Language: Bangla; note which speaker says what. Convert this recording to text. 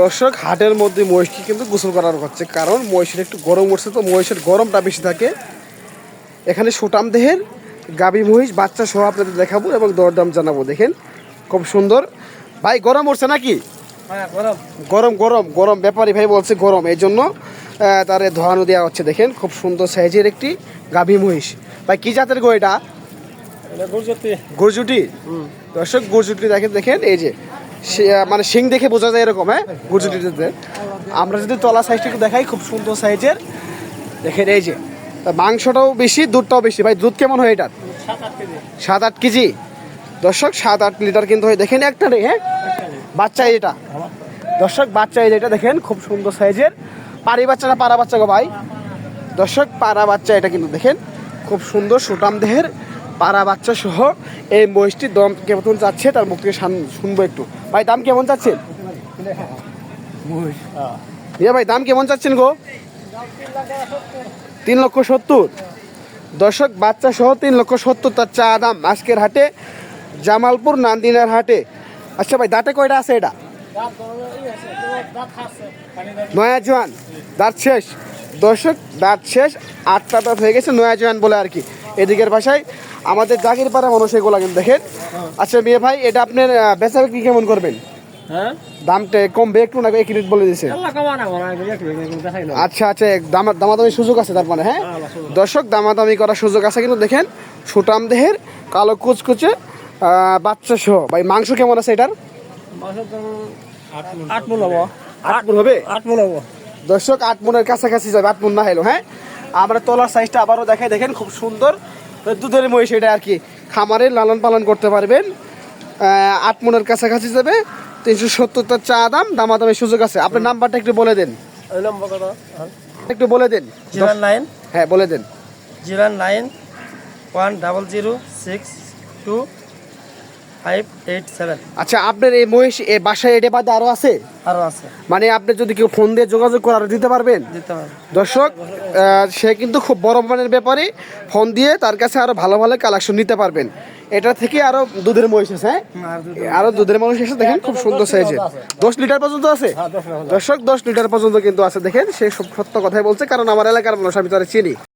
Speaker 1: দর্শক হাটের মধ্যে মহিষকে কিন্তু গোসল করানো হচ্ছে। কারণ মহিষের একটু গরম উঠছে তো মহিষের গরমটা বেশি থাকে। এখানে সুটাম দেহের গাবি মহিষ বাচ্চা সহ আপনাদের দেখাবো এবং দরদাম জানাব। দেখেন খুব সুন্দর। ভাই গরম উঠছে নাকি?
Speaker 2: হ্যাঁ গরম।
Speaker 1: গরম গরম ব্যাপারী ভাই বলছে গরম। এই জন্য তারে ধোয়ানো দেওয়া হচ্ছে। দেখেন খুব সুন্দর সাইজের একটি গাভী মহিষ। ভাই কি জাতের গো এটা?
Speaker 2: গুজরাতি
Speaker 1: দর্শক গরজুটি দেখেন দেখেন এই যে মানে শিং দেখে বোঝা যায় এরকম হ্যাঁ? গরজুটিতে আমরা যদি তলা সাইজটা একটু দেখাই, খুব সুন্দর সাইজের দেখেন এই যে মাংসটাও বেশি, দুধটাও বেশি। ভাই, দুধ কেমন হয় এটার?
Speaker 2: সাত আট কেজি।
Speaker 1: দর্শক, সাত আট লিটার কিন্তু হয়। দেখেন একটা নেই হ্যাঁ? বাচ্চা এটা দর্শক, বাচ্চা এটা দেখেন, খুব সুন্দর সাইজের পারি বাচ্চা না পাড়া বাচ্চা গো ভাই। দর্শক, পাড়া বাচ্চা এটা কিন্তু দেখেন, খুব সুন্দর সুটাম দেহের পাড়া বাচ্চা সহ এই মহিষটির দাম কেমন যাচ্ছে, তার মুখ থেকে শান- শুনব একটু। ভাই, দাম কেমন চাচ্ছেন? ইয়ে ভাই, দাম কেমন চাচ্ছেন গো? তিন লক্ষ সত্তর। দর্শক, বাচ্চা সহ তিন লক্ষ সত্তর, তার চা দাম আজকের হাটে, জামালপুর, নান্দিনার হাটে। আচ্ছা ভাই, দাঁতে কয়টা আছে এটা? নয়া জোয়ান, দাঁত শেষ। দর্শক, দাঁত শেষ, আটটা দাঁত হয়ে গেছে নয়া জোয়ান বলে আর কি। এদিকের ভাষায় আমাদের জাগির পাড়া মানুষ এগুলো কিন্তু দেখেন। আচ্ছা মেয়ে ভাই এটা আপনার বেচা বিক্রি কেমন করবেন?
Speaker 2: হ্যাঁ?
Speaker 1: দামটা কমবে একটু না এক রেট বলে
Speaker 2: না
Speaker 1: আচ্ছা আচ্ছা দামা দামাদামি সুযোগ আছে তার মানে হ্যাঁ? দর্শক দামাদামি করার সুযোগ আছে কিন্তু দেখেন সুটাম দেহের কালো কুচকুচে বাচ্চা সহ। ভাই মাংস কেমন আছে এটার?
Speaker 2: আট মূল হব।
Speaker 1: আট মন হবে? দর্শক আট মনের কাছাকাছি যাবে আট মন না হলো হ্যাঁ? আমরা তলার সাইজটা আবারও দেখাই। দেখেন খুব সুন্দর দুধের মহিষ এটা আর কি। খামারে লালন পালন করতে পারবেন। আট মনের কাছাকাছি যাবে। তিনশো সত্তরটার চা দাম দামাদামের সুযোগ আছে। আপনার নাম্বারটা একটু বলে দেন। একটু বলে দেন।
Speaker 2: Zero nine.
Speaker 1: হ্যাঁ বলে দেন।
Speaker 2: Zero nine one double zero six two
Speaker 1: আচ্ছা আপনার এই মহিষ এই বাসায় এটা বাদে আরও আছে?
Speaker 2: আরও আছে।
Speaker 1: মানে আপনি যদি কেউ ফোন দিয়ে যোগাযোগ করার দিতে পারবেন? দর্শক সে কিন্তু খুব বড় মানের ব্যাপারে ফোন দিয়ে তার কাছে আরও ভালো ভালো কালেকশন নিতে পারবেন। এটা থেকে আরও দুধের মহিষ আছে হ্যাঁ? আরও দুধের মহিষ এসে দেখেন খুব সুন্দর সাইজের। দশ লিটার পর্যন্ত আছে? দর্শক দশ লিটার পর্যন্ত কিন্তু আছে দেখেন সে সব সত্য কথাই বলছে কারণ আমার এলাকার মানুষ আমি তারা চিনি।